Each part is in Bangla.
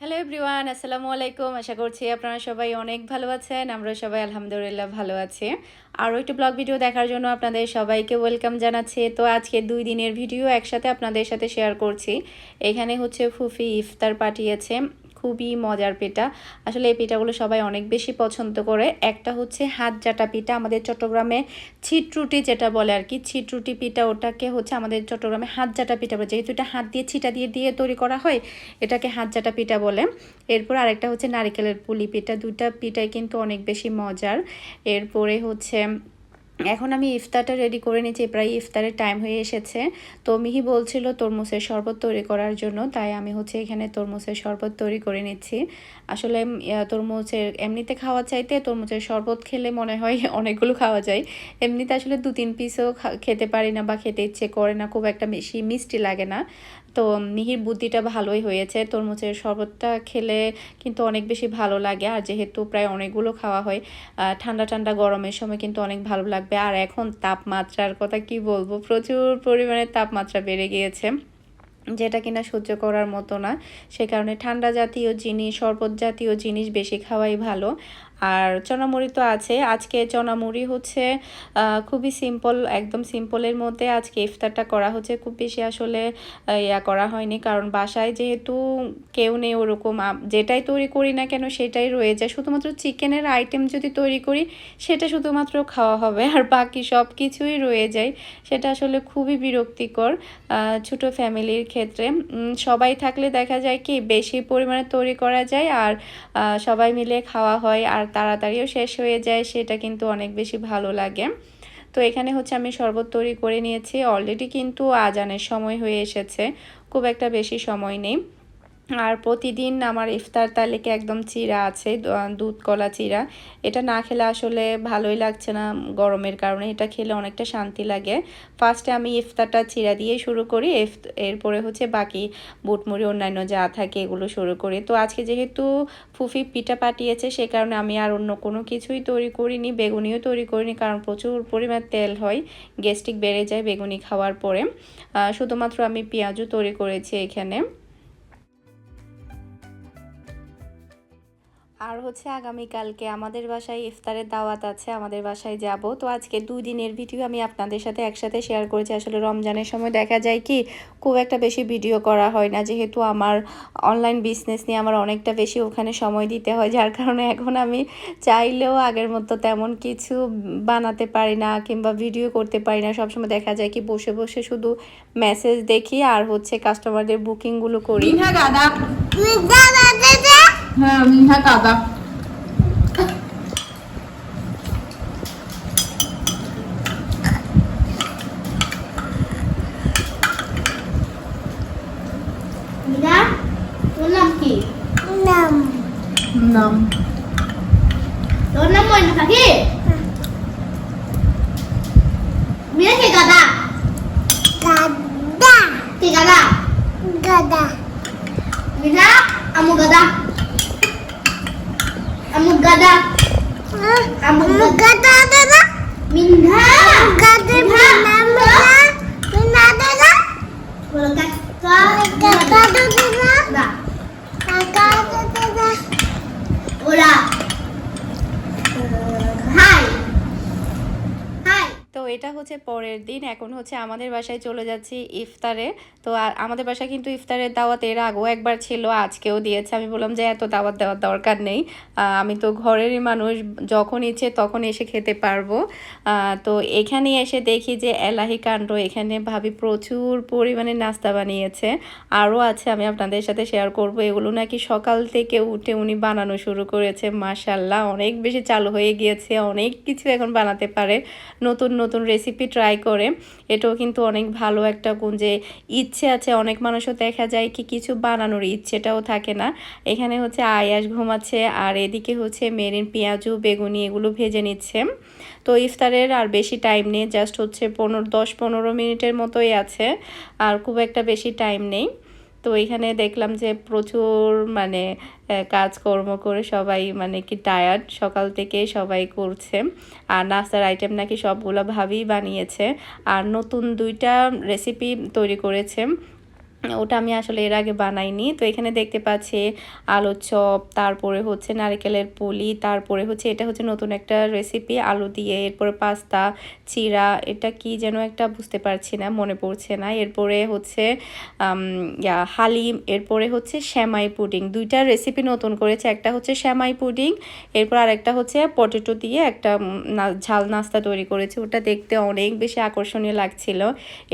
হ্যালো এভরিওয়ান আসসালামু আলাইকুম আশা করছি আপনারা সবাই অনেক ভালো আছেন। আমরা সবাই আলহামদুলিল্লাহ ভালো আছি। আরও একটি ব্লগ ভিডিও দেখার জন্য আপনাদের সবাইকে ওয়েলকাম জানাচ্ছি। তো আজকে দুই দিনের ভিডিও একসাথে আপনাদের সাথে শেয়ার করছি। এখানে হচ্ছে ফুফি ইফতার পাঠিয়েছে। খুবই মজার পিঠা। আসলে এই পিঠাগুলো সবাই অনেক বেশি পছন্দ করে। একটা হচ্ছে হাত জাটা পিঠা, আমাদের চট্টগ্রামে ছিটরুটি যেটা বলে আর কি, ছিটরুটি পিঠা ওটাকে হচ্ছে আমাদের চট্টগ্রামে হাত জাটা পিঠা বলে। যেহেতু এটা হাত দিয়ে ছিটা দিয়ে দিয়ে তৈরি করা হয়, এটাকে হাত জাটা পিঠা বলে। এরপর আরেকটা হচ্ছে নারিকেলের পুলি পিঠা। দুইটা পিঠাই কিন্তু অনেক বেশি মজার। এরপরে হচ্ছে এখন আমি ইফতারটা রেডি করে নিয়েছি, প্রায় ইফতারের টাইম হয়ে এসেছে। তো মিহি বলছিল তরমুজের শরবত তৈরি করার জন্য, তাই আমি হচ্ছে এখানে তরমুজের শরবত তৈরি করে নিচ্ছি। আসলে তরমুজের এমনিতে খাওয়া চাইতে তরমুজের শরবত খেলে মনে হয় অনেকগুলো খাওয়া যায়। এমনিতে আসলে দু তিন পিসও খেতে পারি না বা খেতে ইচ্ছে করে না, খুব একটা বেশি মিষ্টি লাগে না। তো মিহির বুদ্ধিটা ভালোই হয়েছে। তরমুজের শরবতটা খেলে কিন্তু অনেক বেশি ভালো লাগে। আর যেহেতু প্রায় অনেকগুলো খাওয়া হয় ঠান্ডা ঠান্ডা গরমের সময় কিন্তু অনেক ভালো লাগবে। আর এখন তাপমাত্রার কথা কি বলব? প্রচুর পরিমাণে তাপমাত্রা বেড়ে গিয়েছে, যেটা কিনা সহ্য করার মতো না। সে কারণে ঠান্ডা জাতীয় জিনিস, শরবত জাতীয় জিনিস বেশি খাওয়াই ভালো। আর চনামুড়ি তো আছে। আজকে চনামুড়ি হচ্ছে খুবই সিম্পল একদম সিম্পলের মধ্যে আজকে ইফতারটা করা হচ্ছে। খুব বেশি আসলে ইয়া করা হয়নি কারণ বাসায় যেহেতু কেউ নেই ওরকম যেটাই তৈরি করি না কেন সেটাই রয়ে যায়। শুধুমাত্র চিকেনের আইটেম যদি তৈরি করি, সেটা শুধুমাত্র খাওয়া হবে আর বাকি সব কিছুই রয়ে যায়। সেটা আসলে খুবই বিরক্তিকর ছোট ফ্যামিলির ক্ষেত্রে। সবাই থাকলে দেখা যায় কি, বেশি পরিমাণে তৈরি করা যায় আর সবাই মিলে খাওয়া হয়। আর তাড়াতাড়িও শেষ হয়ে যায়, সেটা কিন্তু অনেক বেশি ভালো লাগে। তো এখানে হচ্ছে আমি শরবত তৈরি করে নিয়েছি অলরেডি কিন্তু আজানের সময় হয়ে এসেছে, খুব একটা বেশি সময় নেই। আর প্রতিদিন আমার ইফতার তালিকা একদম চিরা আছে দুধ কলা চিরা। এটা না খেলে আসলে ভালোই লাগছে না গরমের কারণে, এটা খেলে অনেকটা শান্তি লাগে। ফার্স্টে আমি ইফতারটা চিরা দিয়ে শুরু করি এরপরে হচ্ছে বাকি বুটমুড়ি, অন্যান্য যা থাকে এগুলো শুরু করি। তো আজকে যেহেতু ফুফি পিঠা পাঠিয়েছে, সে কারণে আমি আর অন্য কোনো কিছুই তৈরি করিনি, বেগুনিও তৈরি করিনি, কারণ প্রচুর পরিমাণ তেল হয়, গ্যাস্ট্রিক বেড়ে যায় বেগুনি খাওয়ার পরে। শুধুমাত্র আমি পেঁয়াজও তৈরি করেছি এখানে। আর হচ্ছে আগামীকালকে আমাদের বাসায় ইফতারের দাওয়াত আছে আমাদের বাসায় যাব। তো আজকে দুই দিনের ভিডিও আমি আপনাদের সাথে একসাথে শেয়ার করেছি। আসলে রমজানের সময় দেখা যায় কি খুব একটা বেশি ভিডিও করা হয় না। যেহেতু আমার অনলাইন বিজনেস নিয়ে আমার অনেকটা বেশি ওখানে সময় দিতে হয় যার কারণে এখন আমি চাইলেও আগের মতো তেমন কিছু বানাতে পারি না কিংবা ভিডিও করতে পারি না। সবসময় দেখা যায় কি বসে বসে শুধু মেসেজ দেখি আর হচ্ছে কাস্টমারদের বুকিংগুলো করি। হ্যাঁ হ্যাঁ কি? নাম। তোর নাম ময়না পাখি আমু গাদা আমু গাদা দাদা মিন্ধা গাদা নাম মিনা দাদা বলো কাকা গাদা দাদা তো এটা হচ্ছে পরের দিন। এখন হচ্ছে আমাদের বাসায় চলে যাচ্ছি ইফতারে। তো আমাদের বাসায় কিন্তু ইফতারের দাওয়াত এর আগেও একবার ছিল, আজকেও দিয়েছে। আমি বললাম যে এত দাওয়াত দেওয়ার দরকার নেই। আমি তো ঘরেরই মানুষ, যখন ইচ্ছে তখন এসে খেতে পারব। তো এখানে এসে দেখি যে এলাহি কাণ্ড, এখানে ভাবি প্রচুর পরিমাণে নাস্তা বানিয়েছে। আরও আছে আমি আপনাদের সাথে শেয়ার করব। এগুলো নাকি সকাল থেকে উঠে উনি বানানো শুরু করেছে মাসাল্লাহ অনেক বেশি চালু হয়ে গিয়েছে, অনেক কিছু এখন বানাতে পারে। নতুন নতুন রেসিপি ট্রাই করে, এটাও কিন্তু অনেক ভালো একটা গুণ যে ইচ্ছে আছে, অনেক মানুষও দেখা যায় কি কিছু বানানোর ইচ্ছেটাও থাকে না। এখানে হচ্ছে আয়াস ঘুমাচ্ছে আর এদিকে হচ্ছে মেরিন পেঁয়াজু, বেগুনি এগুলো ভেজে নিচ্ছে। তো ইফতারের আর বেশি টাইম নেই জাস্ট হচ্ছে পনেরো, দশ, পনেরো মিনিটের মতোই আছে, আর খুব একটা বেশি টাইম নেই। তো এখানে দেখলাম যে প্রচুর মানে কাজকর্ম করে সবাই মানে কি টায়ার্ড সকাল থেকে সবাই করছে। আর নাস্তার আইটেম নাকি সবগুলো ভাবেই বানিয়েছে। আর নতুন দুইটা রেসিপি তৈরি করেছে। ওটা আমি আসলে এর আগে বানাইনি। তো এখানে দেখতে পাচ্ছি আলুর চপ, তারপরে হচ্ছে নারকেলের পুলি, তারপরে হচ্ছে এটা হচ্ছে নতুন একটা রেসিপি আলু দিয়ে, এরপরে পাস্তা, চিরা, এটা কি যেন একটা বুঝতে পারছি না, মনে পড়ছে না। এরপরে হচ্ছে হালিম, এরপরে হচ্ছে শ্যামাই পুডিং। দুইটা রেসিপি নতুন করেছে, একটা হচ্ছে শ্যামাই পুডিং, এরপর আরেকটা হচ্ছে পটেটো দিয়ে একটা ঝাল নাস্তা তৈরি করেছে। ওটা দেখতে অনেক বেশি আকর্ষণীয় লাগছিল।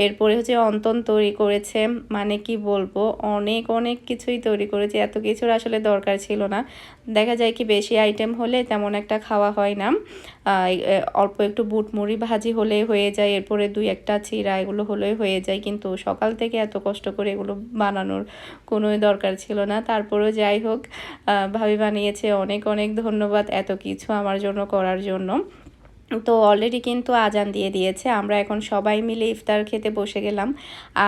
এরপরে হচ্ছে অন্তন তৈরি করেছে মানে কি বলব, অনেক অনেক কিছুই তৈরি করেছে। এত কিছুর আসলে দরকার ছিল না। দেখা যায় কি বেশি আইটেম হলে তেমন একটা খাওয়া হয় না। অল্প একটু বুট মুড়ি ভাজি হলে হয়ে যায়, এরপরে দুই একটা চিরা এগুলো হলেই হয়ে যায়। কিন্তু সকাল থেকে এত কষ্ট করে এগুলো বানানোর কোনোই দরকার ছিল না। তারপরেও যাই হোক ভাবি বানিয়েছে অনেক অনেক ধন্যবাদ এত কিছু আমার জন্য করার জন্য। তো অলরেডি কিন্তু আজান দিয়ে দিয়েছে। আমরা এখন সবাই মিলে ইফতার খেতে বসে গেলাম।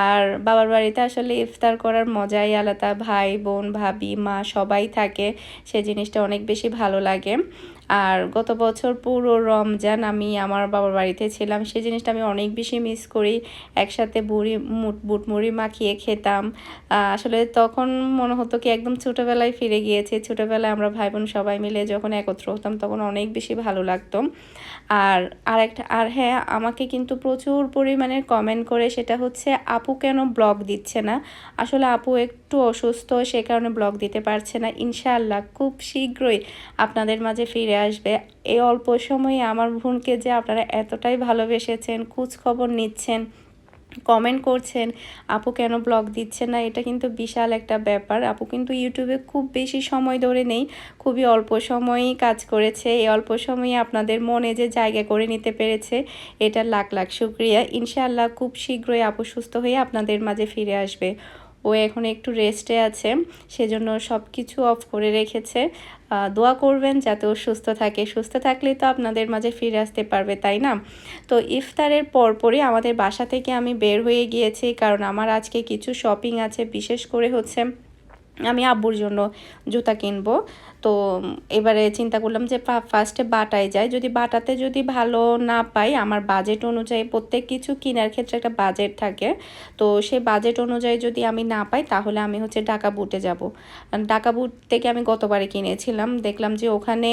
আর বাবার বাড়িতে আসলে ইফতার করার মজাই আলাদা। ভাই, বোন, ভাবি, মা সবাই থাকে। সে জিনিসটা অনেক বেশি ভালো লাগে। আর গত বছর পুরো রমজান আমি আমার বাবার বাড়িতে ছিলাম, সেই জিনিসটা আমি অনেক বেশি মিস করি। একসাথে বুড়ি বুটমুড়ি মাখিয়ে খেতাম। আসলে তখন মনে হতো কি একদম ছোটোবেলায় ফিরে গিয়েছে। ছোটোবেলায় আমরা ভাই বোন সবাই মিলে যখন একত্র হতাম তখন অনেক বেশি ভালো লাগতো। আর আরেকটা, আর হ্যাঁ আমাকে কিন্তু প্রচুর পরিমাণে কমেন্ট করে সেটা হচ্ছে, আপু কেন ব্লগ দিচ্ছে না? আসলে আপু একটু অসুস্থ, সে কারণে ব্লগ দিতে পারছে না। ইনশাআল্লাহ, খুব শীঘ্রই আপনাদের মাঝে ফিরে আসবে। এই অল্প সময়ে আমার বোনকে যে আপনারা এতটাই ভালোবেসেছেন খোঁজ খবর নিচ্ছেন কমেন্ট করছেন, আপু কেন ব্লগ দিচ্ছে না, এটা কিন্তু বিশাল একটা ব্যাপার। আপু কিন্তু ইউটিউবে খুব বেশি সময় ধরে নেই, খুবই অল্প সময়ই কাজ করেছে। এই অল্প সময়ে আপনাদের মনে যে জায়গা করে নিতে পেরেছে, এটা লাখ লাখ শুক্রিয়া। ইনশাআল্লাহ খুব শীঘ্রই আপু সুস্থ হয়ে আপনাদের মাঝে ফিরে আসবে। ও এখন একটু রেস্টে আছে, সেজন্য সব কিছু অফ করে রেখেছে। দোয়া করবেন যাতে ও সুস্থ থাকে। সুস্থ থাকলে তো আপনাদের মাঝে ফিরে আসতে পারবে, তাই না? তো ইফতারের পরপরই আমাদের বাসা থেকে আমি বের হয়ে গিয়েছি, কারণ আমার আজকে কিছু শপিং আছে। বিশেষ করে হচ্ছে আমি আব্বুর জন্য জুতা কিনবো। তো এবারে চিন্তা করলাম যে ফার্স্টে বাটায় যায় যদি বাটাতে যদি ভালো না পাই, আমার বাজেট অনুযায়ী প্রত্যেক কিছু কেনার ক্ষেত্রে একটা বাজেট থাকে। তো সেই বাজেট অনুযায়ী যদি আমি না পাই, তাহলে আমি হচ্ছে ঢাকা বুটে যাব। ঢাকা বুট থেকে আমি গতবারে কিনেছিলাম। দেখলাম যে ওখানে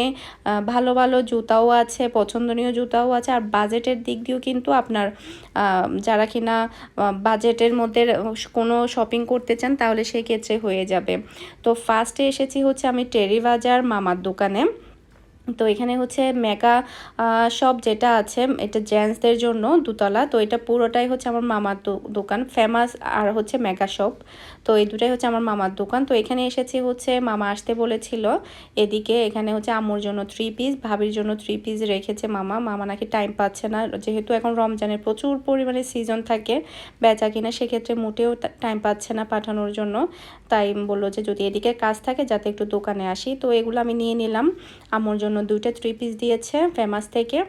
ভালো ভালো জুতাও আছে, পছন্দনীয় জুতাও আছে। আর বাজেটের দিক দিয়েও কিন্তু আপনার যারা কিনা বাজেটের মধ্যে কোনো শপিং করতে চান, তাহলে সেই ক্ষেত্রে হয়ে যাবে। তো ফার্স্টে এসেছি হচ্ছে আমি টেরি বাজার মামার দোকানে। তো এখানে হচ্ছে মেগা শপ যেটা আছে, এটা জেন্টসদের জন্য দুতলা। তো এটা পুরোটাই হচ্ছে আমার মামার দোকান, ফেমাস আর হচ্ছে মেগা শপ। তো এই দুটাই হচ্ছে আমার মামার দোকান। তো এখানে এসেছি হচ্ছে মামা আসতে বলেছিল। এদিকে এখানে হচ্ছে আম্মুর জন্য থ্রি পিস ভাবির জন্য থ্রি পিস রেখেছে মামা। মামা নাকি টাইম পাচ্ছে না। যেহেতু এখন রমজানের প্রচুর পরিমাণে সিজন থাকে, বেচা কিনা সেক্ষেত্রে মোটেও টাইম পাচ্ছে না পাঠানোর জন্য। তাই বলল যে যদি এদিকে কাজ থাকে যাতে একটু দোকানে আসি। তো এগুলো আমি নিয়ে নিলাম। আম্মুর জন্য দুইটা থ্রি পিস দিয়েছে ফেমাস থেকে।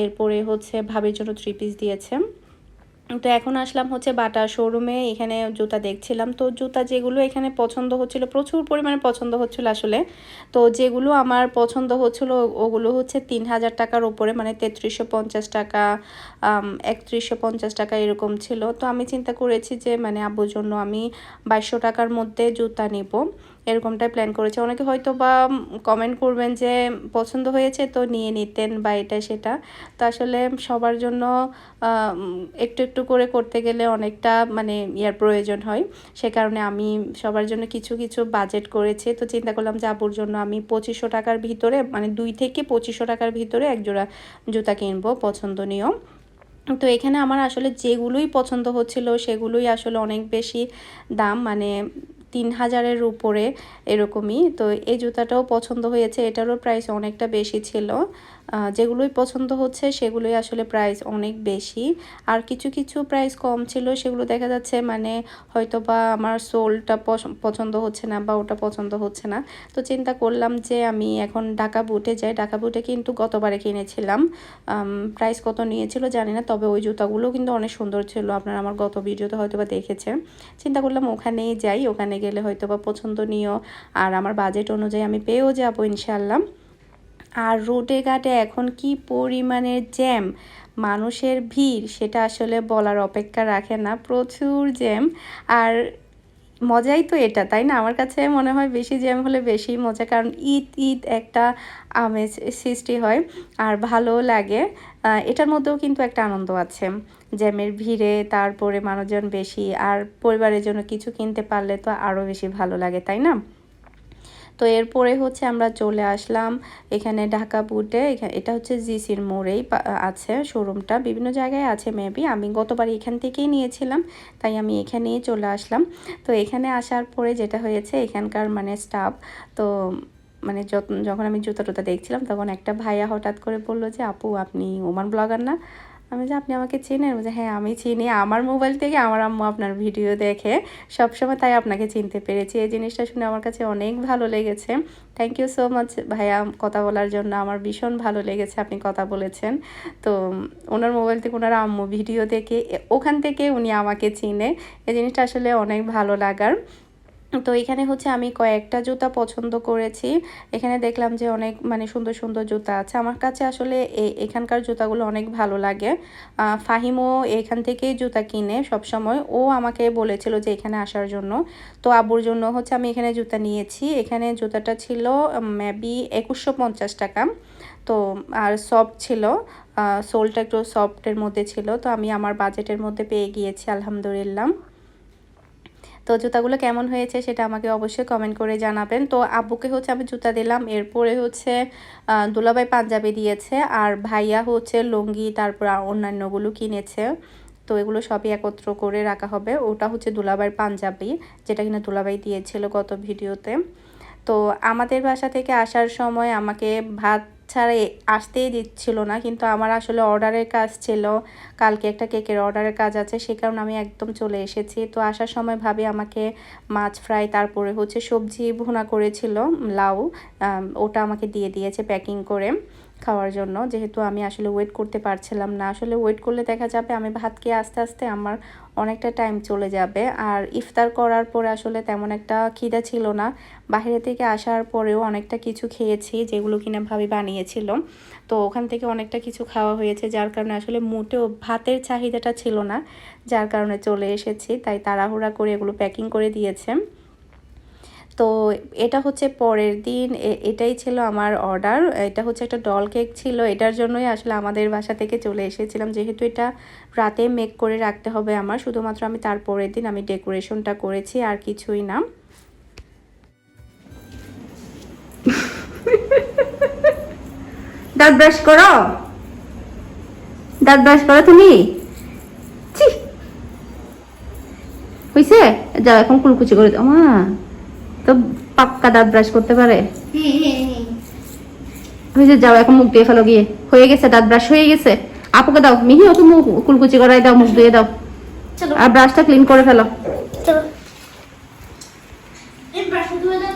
এরপরে হচ্ছে ভাবির জন্য থ্রি পিস দিয়েছে। তো এখন আসলাম হচ্ছে বাটা শোরুমে, এখানে জুতা দেখছিলাম। তো জুতা যেগুলো এখানে পছন্দ হচ্ছিল, প্রচুর পরিমাণে পছন্দ হচ্ছিল আসলে। তো যেগুলো আমার পছন্দ হচ্ছিল, ওগুলো হচ্ছে তিন হাজার টাকার উপরে মানে তেত্রিশশো পঞ্চাশ টাকা একত্রিশশো পঞ্চাশ টাকা এরকম ছিল। তো আমি চিন্তা করেছি যে মানে আব্বুর জন্য আমি বাইশশো টাকার মধ্যে জুতা নিব। এরকমটাই প্ল্যান করেছে। অনেকে হয়তো বা কমেন্ট করবেন যে, পছন্দ হয়েছে তো নিয়ে নিতেন বা এটা সেটা। তো আসলে সবার জন্য একটু একটু করে করতে গেলে অনেকটা মানে ইয়ার প্রয়োজন হয়। সে কারণে আমি সবার জন্য কিছু কিছু বাজেট করেছে। তো চিন্তা করলাম যে আব্বুর জন্য আমি পঁচিশশো টাকার ভিতরে মানে দুই থেকে পঁচিশশো টাকার ভিতরে একজোড়া জুতা কিনবো, পছন্দনীয়। তো এখানে আমার আসলে যেগুলোই পছন্দ হচ্ছিল, সেগুলোই আসলে অনেক বেশি দাম মানে তিন হাজারের উপরে এরকমই। তো এই জুতাটাও পছন্দ হয়েছে। এটারও প্রাইস অনেকটা বেশি ছিল। যেগুলোই পছন্দ হচ্ছে সেগুলোই আসলে প্রাইস অনেক বেশি। আর কিছু কিছু প্রাইস কম ছিল সেগুলো দেখা যাচ্ছে মানে হয়তো বা আমার সোলটা পছন্দ হচ্ছে না বা ওটা পছন্দ হচ্ছে না। তো চিন্তা করলাম যে আমি এখন ঢাকা বুটে যাই। ঢাকা বুটে কিন্তু গতবারে কিনেছিলাম। প্রাইস কত নিয়েছিল জানি না, তবে ওই জুতাগুলো কিন্তু অনেক সুন্দর ছিল। আপনারা আমার গত ভিডিওতে হয়তো বা দেখেছেন। চিন্তা করলাম ওখানেই যাই। ওখানে গেলে হয়তো বা পছন্দনীয়। আর আমার বাজেট অনুযায়ী আমি পেয়েও যাব ইনশাল্লাহ আর রোডে ঘাটে এখন কি পরিমাণের জ্যাম? মানুষের ভিড়, সেটা আসলে বলার অপেক্ষা রাখে না, প্রচুর জ্যাম। আর মজাই তো এটা, তাই না? আমার কাছে মনে হয় বেশি জ্যাম হলে বেশি মজা, কারণ ঈদ ঈদ একটা আমেজ সৃষ্টি হয় আর ভালোও লাগে। এটার মধ্যেও কিন্তু একটা আনন্দ আছে, জ্যামের ভিড়ে, তারপরে মানুষজন বেশি আর পরিবারের জন্য কিছু কিনতে পারলে তো আরও বেশি ভালো লাগে, তাই না? তো এরপরে হচ্ছে আমরা চলে আসলাম এখানে ঢাকা বুটে এটা হচ্ছে জিসির মোড়েই আছে শোরুমটা বিভিন্ন জায়গায় আছে মেবি আমি গতবার এখান থেকেই নিয়েছিলাম, তাই আমি এখানেই চলে আসলাম। তো এখানে আসার পরে যেটা হয়েছে, এখানকার মানে স্টাফ তো মানে যখন আমি জুতা টুতা দেখছিলাম, তখন একটা ভাইয়া হঠাৎ করে বলল যে, আপু, আপনি ওমান ব্লগার না? আমি যে আপনি আমাকে চেনেন? বলছে হ্যাঁ আমি চিনি। আমার মোবাইল থেকে আমার আম্মু আপনার ভিডিও দেখে সবসময় তাই আপনাকে চিনতে পেরেছি। এই জিনিসটা শুনে আমার কাছে অনেক ভালো লেগেছে। থ্যাংক ইউ সো মাচ ভাইয়া। কথা বলার জন্য আমার ভীষণ ভালো লেগেছে আপনি কথা বলেছেন। তো, ওনার মোবাইল থেকে ওনার আম্মু ভিডিও দেখে ওখান থেকে উনি আমাকে চিনে। এই জিনিসটা আসলে অনেক ভালো লাগার। তো এখানে হচ্ছে আমি কয়েকটা জুতা পছন্দ করেছি। এখানে দেখলাম যে অনেক মানে সুন্দর সুন্দর জুতা আছে। আমার কাছে আসলে এখানকার জুতাগুলো অনেক ভালো লাগে। ফাহিমও এখান থেকেই জুতা কিনে সব সময় ও আমাকে বলেছিল যে এখানে আসার জন্য। তো আব্বুর জন্য হচ্ছে আমি এখানে জুতা নিয়েছি। এখানে জুতাটা ছিল মেবি একুশশো পঞ্চাশ টাকা। তো, আর সফট ছিল। সোলটা একটু সফটের মধ্যে ছিল। তো আমি আমার বাজেটের মধ্যে পেয়ে গিয়েছি, আলহামদুলিল্লাহ। তো জুতাগুলো কেমন হয়েছে সেটা আমাকে অবশ্যই কমেন্ট করে জানাবেন। তো আব্বুকে হচ্ছে আমি জুতা দিলাম, এরপরে হচ্ছে দুলাভাই পাঞ্জাবি দিয়েছে, আর ভাইয়া হচ্ছে লুঙ্গি, তারপর অন্যান্যগুলো কিনেছে। তো এগুলো সবই একত্র করে রাখা হবে। ওটা হচ্ছে দুলাভাইয়ের পাঞ্জাবি, যেটা কিনা দুলাভাই দিয়েছিল গত ভিডিওতে। তো আমাদের বাসা থেকে আসার সময় আমাকে ভাত ছাড়া আসতেই দিচ্ছিল না, কিন্তু আমার আসলে অর্ডারের কাজ ছিল। কালকে একটা কেকের অর্ডারের কাজ আছে, সে কারণে আমি একদম চলে এসেছি। তো আসার সময় ভাবি আমাকে মাছ ফ্রাই, তারপরে হচ্ছে সবজি ভুনা করেছিল লাউ ওটা আমাকে দিয়ে দিয়েছে প্যাকিং করে। খাওয়ার জন্য। যেহেতু আমি আসলে ওয়েট করতে পারছিলাম না। আসলে ওয়েট করলে দেখা যাবে আমি ভাত খেয়ে আস্তে আস্তে আমার অনেকটা টাইম চলে যাবে। আর ইফতার করার পরে আসলে তেমন একটা খিদা ছিল না। বাইরে থেকে আসার পরেও অনেকটা কিছু খেয়েছি, যেগুলো কিনা ভাবি বানিয়েছিল তো ওখান থেকে অনেকটা কিছু খাওয়া হয়েছে, যার কারণে আসলে মোটেও ভাতের চাহিদাটা ছিল না। যার কারণে চলে এসেছি। তাই তাড়াহুড়া করে এগুলো প্যাকিং করে দিয়েছে। তো এটা হচ্ছে পরের দিন এটাই ছিল আমার অর্ডার এটা হচ্ছে একটা ডল কেক ছিল। এটার জন্যই আসলে আমাদের বাসা থেকে চলে এসেছিলাম। যেহেতু এটা রাতে মেক করে রাখতে হবে আমার, শুধুমাত্র আমি তার পরের দিন আমি ডেকোরেশনটা করেছি, আর কিছুই না। দাঁত ব্রাশ করো? দাঁত ব্রাশ করো তুমি? হয়েছে যাও, এখন কুলকুচি করে দাও। মা! তো পাক্কা দাঁত ব্রাশ করতে পারে? যাও এখন মুখ দিয়ে ফেলো গিয়ে। হয়ে গেছে দাঁত ব্রাশ হয়ে গেছে। আপুকে দাও মিহি ওকে মুখ কুলকুচি করাই দাও মুখ দিয়ে দাও। আর ব্রাশটা ক্লিন করে ফেলো।